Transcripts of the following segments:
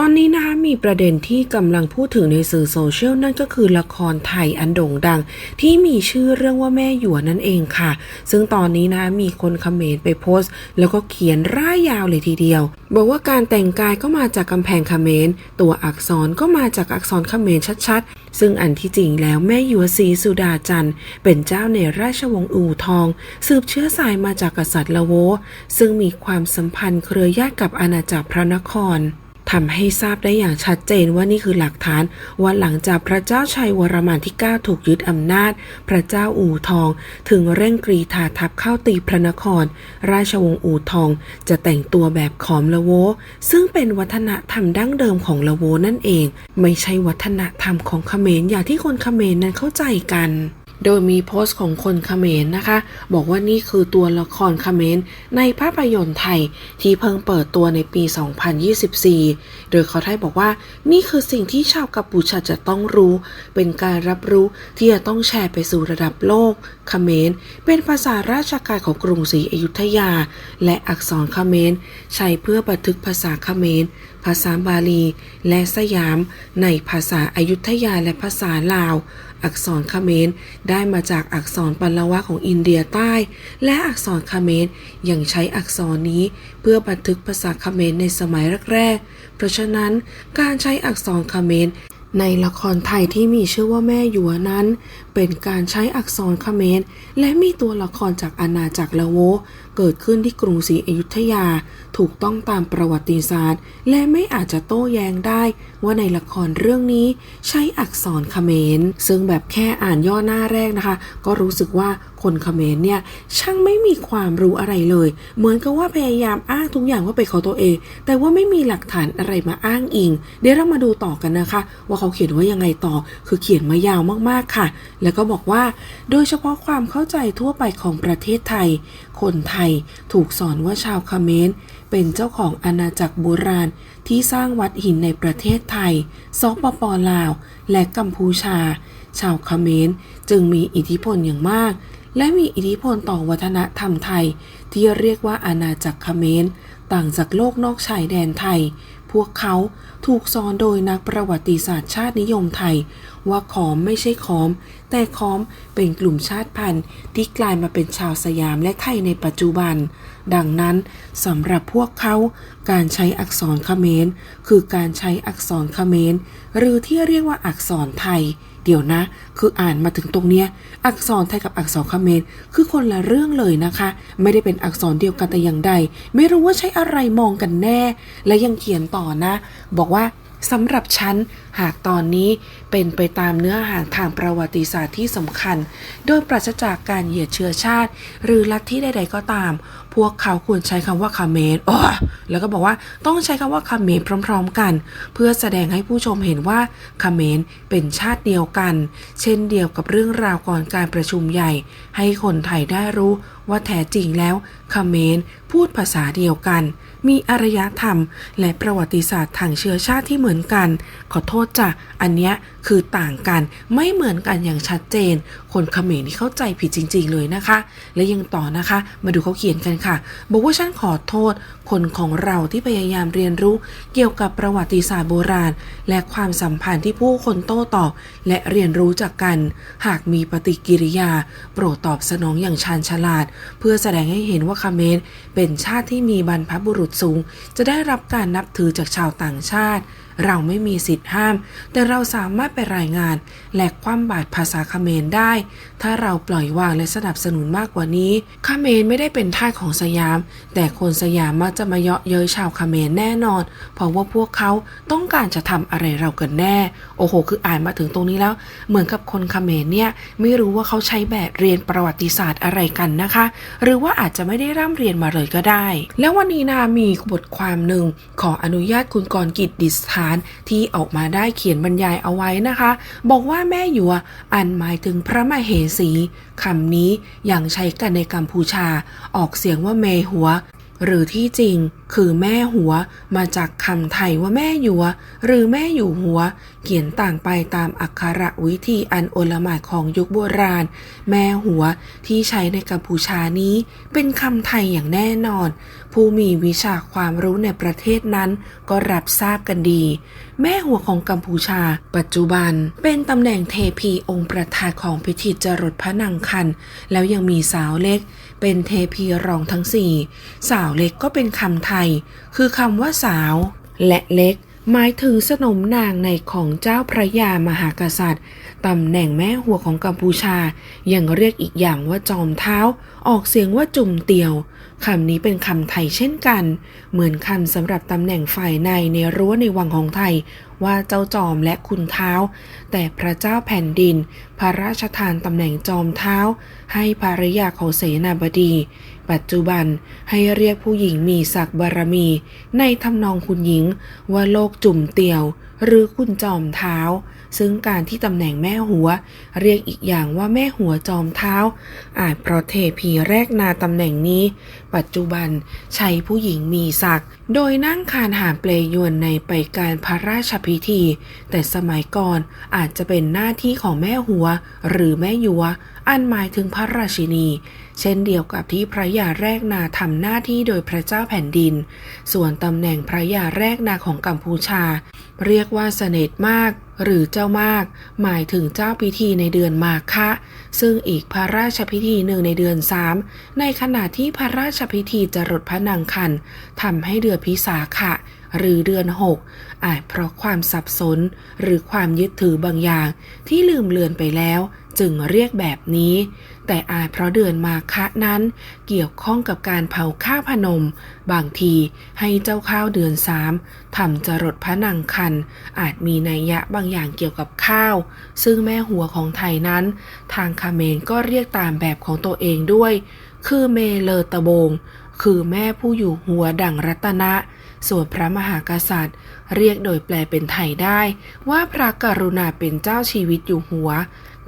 ตอนนี้นะคะมีประเด็นที่กำลังพูดถึงในสื่อโซเชียลนั่นก็คือละครไทยอันโด่งดัง ที่มีชื่อเรื่องว่าแม่หยวนั่นเองค่ะ ซึ่งตอนนี้นะมีคนคอมเขมนต์ไปโพสต์ แล้วก็เขียนร่ายยาวเลยทีเดียว บอกว่าการแต่งกายก็มาจากกำแพงคอมเขมนต์ตัวอักษรก็มาจากอักษรคอมเขมนต์ชัดๆ ซึ่งอันที่จริงแล้วแม่หยวศรีสุดาจันทร์เป็นเจ้าในราชวงศ์อู่ทอง สืบเชื้อสายมาจากกษัตริย์ละโว ซึ่งมีความสัมพันธ์เครือญาติกับอาณาจักรพระนคร ทำให้ทราบได้อย่างชัดเจนว่านี่คือหลักฐานว่าหลังจากพระเจ้าชัยวรมันที่ 9 ถูกยึดอำนาจ พระเจ้าอู่ทอง ถึงเร่งกรีธาทัพเข้าตีพระนคร ราชวงศ์อู่ทอง จะแต่งตัวแบบขอมละโว ซึ่งเป็นวัฒนธรรมดั้งเดิมของละโวนั่นเอง ไม่ใช่วัฒนธรรมของเขมรอย่างที่คนเขมรนั้นเข้าใจกัน โดยมีโพสต์ของคนเขมรนะคะ บอกว่านี่คือตัวละครเขมรในภาพยนตร์ไทยที่เพิ่งเปิดตัวในปี 2024 โดยเขาได้บอกว่า นี่คือสิ่งที่ชาวกัมพูชาจะต้องรู้ เป็นการรับรู้ที่จะต้องแชร์ไปสู่ระดับโลกเขมรเป็นภาษาราชการของกรุงศรีอยุธยา และอักษรเขมรใช้เพื่อบันทึกภาษาเขมราษาบาลี และสยาม ในภาษาอายุทยาและภาษาลาว อักษรเขมรได้มาจากอักษรปัลวะของอินเดียใต้ และอักษรเขมรยังใช้อักษรนี้เพื่อบันทึกภาษาเขมรในสมัยแรกๆ เพราะฉะนั้นการใช้อักษรเขมรในละครไทยที่มีชื่อว่าแม่หยัวนั้น เป็นการใช้อักษรเขมรและมีตัวละครจากอาณาจักรละโว เกิดขึ้นที่กรุงศรีอยุธยาถูกต้องตามประวัติศาสตร์ และไม่อาจจะโต้แย้งได้ว่าในละครเรื่องนี้ใช้อักษรเขมร ซึ่งแบบแค่อ่านย่อหน้าแรกนะคะ ก็รู้สึกว่าคนเขมรเนี่ยช่างไม่มีความรู้อะไรเลย เหมือนกับว่าพยายามอ้างทุกอย่างว่าเป็นของตัวเอง แต่ว่าไม่มีหลักฐานอะไรมาอ้างอิง เดี๋ยวเรามาดูต่อกันนะคะ ว่าเขาเขียนว่ายังไงต่อ คือเขียนมายาวมากๆค่ะ แล้วก็บอกว่า โดยเฉพาะความเข้าใจทั่วไปของประเทศไทย คนไทยถูกสอนว่าชาวคาเมนเป็นเจ้าของอาณาจักรโบราณที่สร้างวัดหินในประเทศไทยซอปปลาว และกัมพูชา ชาวคาเมนจึงมีอิทธิพลอย่างมาก และมีอิทธิพลต่อวัฒนธรรมไทย ที่เรียกว่าอาณาจักรคาเมนต่างจากโลกนอกชายแดนไทย พวกเขาถูกสอนโดยนักประวัติศาสตร์ชาตินิยมไทย ว่าขอมไม่ใช่ขอม แต่ขอมเป็นกลุ่มชาติพันธุ์ ที่กลายมาเป็นชาวสยามและไทยในปัจจุบัน ดังนั้นสำหรับพวกเขาการใช้อักษรเขมร คือการใช้อักษรเขมร หรือที่เรียกว่าอักษรไทย เดี๋ยวนะ คืออ่านมาถึงตรงเนี้ย อักษรไทยกับอักษรเขมรคือคนละเรื่องเลยนะคะ ไม่ได้เป็นอักษรเดียวกันแต่อย่างใด ไม่รู้ว่าใช้อะไรมองกันแน่ และยังเขียนต่อนะ บอกว่าสำหรับฉัน หากตอนนี้เป็นไปตามเนื้อหาทางประวัติศาสตร์ที่สำคัญ โดยปราศจากการเหยียดเชื้อชาติ หรือลัทธิใด ๆ ก็ตาม พวกเขาควรใช้คำว่าคาเมนอแล้วก็บอกว่าต้องใช้คำว่าคาเมนพร้อม ๆ กัน เพื่อแสดงให้ผู้ชมเห็นว่าคาเมนเป็นชาติเดียวกัน เช่นเดียวกับเรื่องราวก่อนการประชุมใหญ่ ให้คนไทยได้รู้ว่าแท้จริงแล้วคาเมนพูดภาษาเดียวกัน มีอารยธรรม และประวัติศาสตร์ทางเชื้อชาติที่เหมือนกัน ขอโทษจ้ะอันเนี้ยคือต่างกันไม่เหมือนกันอย่างชัดเจน คนเขมรนี่เข้าใจผิดจริง ๆ เลยนะคะ และยังต่อนะคะ มาดูเขาเขียนกันค่ะ บอกว่าฉันขอโทษ คนของเราที่พยายามเรียนรู้ เกี่ยวกับประวัติศาสตร์โบราณ และความสัมพันธ์ที่ผู้คนโต้ตอบ และเรียนรู้จากกัน หากมีปฏิกิริยา โปรดตอบสนองอย่างชาญฉลาด เพื่อแสดงให้เห็นว่าคาเขมรเป็นชาติที่มีบรรพบุรุษสูง จะได้รับการนับถือจากชาวต่างชาติ เราไม่มีสิทธิ์ห้าม แต่เราสามารถไปรายงาน และคว่ำบาตรภาษาเขมรได้ ถ้าเราปล่อยวางและสนับสนุนมากกว่านี้เขมรไม่ได้เป็นท่าของสยาม แต่คนสยามมักจะมาเยาะเย้ยชาวเขมรแน่นอน เพราะว่าพวกเขาต้องการจะทำอะไรเรากันแน่ โอ้โห คืออ่านมาถึงตรงนี้แล้ว เหมือนกับคนเขมรเนี่ยไม่รู้ว่าเขาใช้แบบเรียนประวัติศาสตร์อะไรกันนะคะ หรือว่าอาจจะไม่ได้ร่ำเรียนมาเลยก็ได้ แล้ววันนี้นามีบทความหนึ่งขออนุญาตคุณกรกิจดิสถานที่ออกมาได้เขียนบรรยายเอาไว้นะคะ บอกว่าแม่หยวอันหมายถึงพระมเหสีคำนี้ยังใช้กันในกัมพูชา ออกเสียงว่าเมหัว หรือที่จริงคือแม่หัวมาจากคำไทยว่าแม่หยัว หรือแม่อยู่หัว เขียนต่างไปตามอักขระวิธีอันโอลหมานของยุคโบราณ แม่หัวที่ใช้ในกัมพูชานี้ เป็นคำไทยอย่างแน่นอน ผู้มีวิชาความรู้ในประเทศนั้น ก็รับทราบกันดี แม่หัวของกัมพูชา ปัจจุบัน เป็นตำแหน่งเทพีองค์ประธานของพิธีจรดพระนางคัน แล้วยังมีสาวเล็ก เป็นเทพีรองทั้งสี่ สาวเล็กก็เป็นคำไทย คือคำว่าสาว และเล็กหมายถึงสนมนางในของเจ้าพระยามหากษัตริย์ ตำแหน่งแม่หัวของกัมพูชา ยังเรียกอีกอย่างว่าจอมเท้า ออกเสียงว่าจุ่มเตียว คำนี้เป็นคำไทยเช่นกัน เหมือนคำสำหรับตำแหน่งฝ่ายในในรั้วในวังของไทย ว่าเจ้าจอมและคุณเท้า แต่พระเจ้าแผ่นดิน พระราชทานตำแหน่งจอมเท้า ให้ภรรยาของเสนาบดี ปัจจุบันให้เรียกผู้หญิงมีศักดิ์บารมี ในทำนองคุณหญิงว่าโลกจุ่มเตียว หรือคุณจอมเท้า ซึ่งการที่ตำแหน่งแม่หัว เรียกอีกอย่างว่าแม่หัวจอมเท้า อาจเพราะเทพีแรกนาตำแหน่งนี้ ปัจจุบันใช้ผู้หญิงมีศักดิ์ โดยนั่งคานหามเปลยวนในไปการพระราชพิธี แต่สมัยก่อนอาจจะเป็นหน้าที่ของแม่หัว หรือแม่ยัว อันหมายถึงพระราชินี เช่นเดียวกับที่พระยาแรกนาทำหน้าที่โดยพระเจ้าแผ่นดิน ส่วนตำแหน่งพระยาแรกนาของกัมพูชา เรียกว่าเสน็จมาก หรือเจ้ามาก หมายถึงเจ้าพิธีในเดือนมาคะ ซึ่งอีกพระราชพิธีหนึ่งในเดือนสามในขณะที่พระราชพิธีจรดพระนางคันทำให้เดือนพิสาขะหรือเดือนหกอาจเพราะความสับสน หรือความยึดถือบางอย่างที่ลืมเลือนไปแล้ว จึงเรียกแบบนี้ แต่อาจเพราะเดือนมาคะนั้น เกี่ยวข้องกับการเผาข้าพนม บางทีให้เจ้าข้าวเดือนสามทำจรดพระนางคัน อาจมีนัยยะบางอย่างเกี่ยวกับข้าว ซึ่งแม่หัวของไทยนั้น ทางคาเมรก็เรียกตามแบบของตัวเองด้วย คือเมเลอตะบง คือแม่ผู้อยู่หัวดั่งรัตนะส่วนพระมหากษัตริย์ เรียกโดยแปลเป็นไทยได้ ว่าพระกรุณาเป็นเจ้าชีวิตอยู่หัว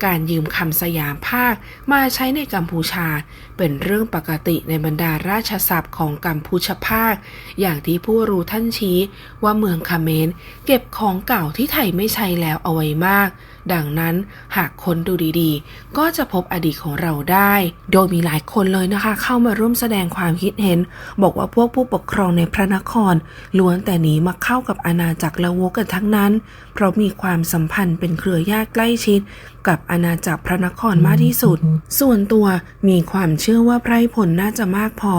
การยืมคำสยามภาคมาใช้ในกัมพูชา เป็นเรื่องปกติในบรรดาราชศัพท์ของกัมพูชภาค อย่างที่ผู้รู้ท่านชี้ว่าเมืองคาเมน เก็บของเก่าที่ไทยไม่ใช้แล้วเอาไว้มากดังนั้นหากค้นดูดีๆ ก็จะพบอดีตของเราได้ โดยมีหลายคนเลยนะคะ เข้ามาร่วมแสดงความคิดเห็น บอกว่าพวกผู้ปกครองในพระนคร ล้วนแต่หนีมาเข้ากับอาณาจักรละวกันทั้งนั้น เพราะมีความสัมพันธ์เป็นเครือญาติใกล้ชิด กับอาณาจักรพระนครมากที่สุด ส่วนตัวมีความเชื่อว่าไพรพลน่าจะมากพอ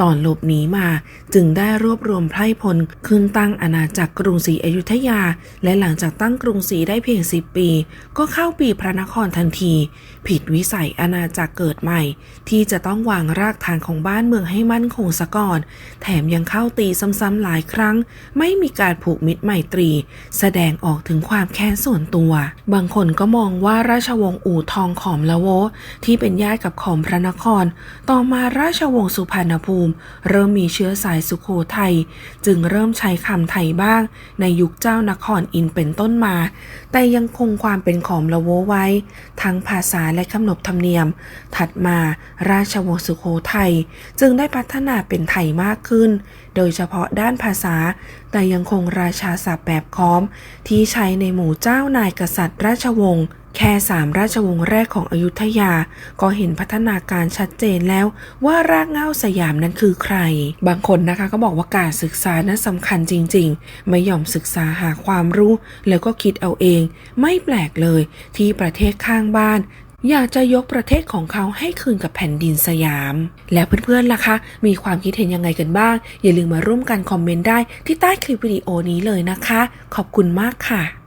ตอนหลบหนีมา จึงได้รวบรวมไพรพลขึ้นตั้งอาณาจักรกรุงศรีอยุธยา และหลังจากตั้งกรุงศรีได้เพียง10ปีก็เข้าปีพระนครทันที ผิดวิสัยอาณาจักรเกิดใหม่ ที่จะต้องวางรากฐานของบ้านเมืองให้มั่นคงซะก่อน แถมยังเข้าตีซ้ำๆหลายครั้ง ไม่มีการผูกมิตรไมตรี แสดงออกถึงความแค้นส่วนตัว บางคนก็มองว่าราชวงศ์อู่ทองขอมละโว ที่เป็นญาติกับขอมพระนคร ต่อมาราชวงศ์สุพรรณภูมิ เริ่มมีเชื้อสายสุโขทัยจึงเริ่มใช้คำไทยบ้าง ในยุคเจ้านครอินเป็นต้นมา แต่ยังคงความความเป็นขอมละโวไว้ ทั้งภาษาและขนบธรรมเนียม ถัดมาราชวงศ์สุโขทัยจึงได้พัฒนาเป็นไทยมากขึ้น โดยเฉพาะด้านภาษา แต่ยังคงราชาศัพท์แบบค้อม ที่ใช้ในหมู่เจ้านายกษัตริย์ราชวงศ์ แค่สามราชวงศ์แรกของอยุธยา ก็เห็นพัฒนาการชัดเจนแล้วว่ารากเหง้าสยามนั้นคือใคร บางคนนะคะก็บอกว่าการศึกษานั้นสำคัญจริง ๆ ไม่ยอมศึกษาหาความรู้ แล้วก็คิดเอาเอง ไม่แปลกเลยที่ประเทศข้างบ้านอยากจะยกประเทศของเขาให้คืนกับแผ่นดินสยาม แล้วเพื่อนๆล่ะคะ มีความคิดเห็นยังไงกันบ้าง อย่าลืมมาร่วมกันคอมเมนต์ได้ที่ใต้คลิปวิดีโอนี้เลยนะคะ ขอบคุณมากค่ะ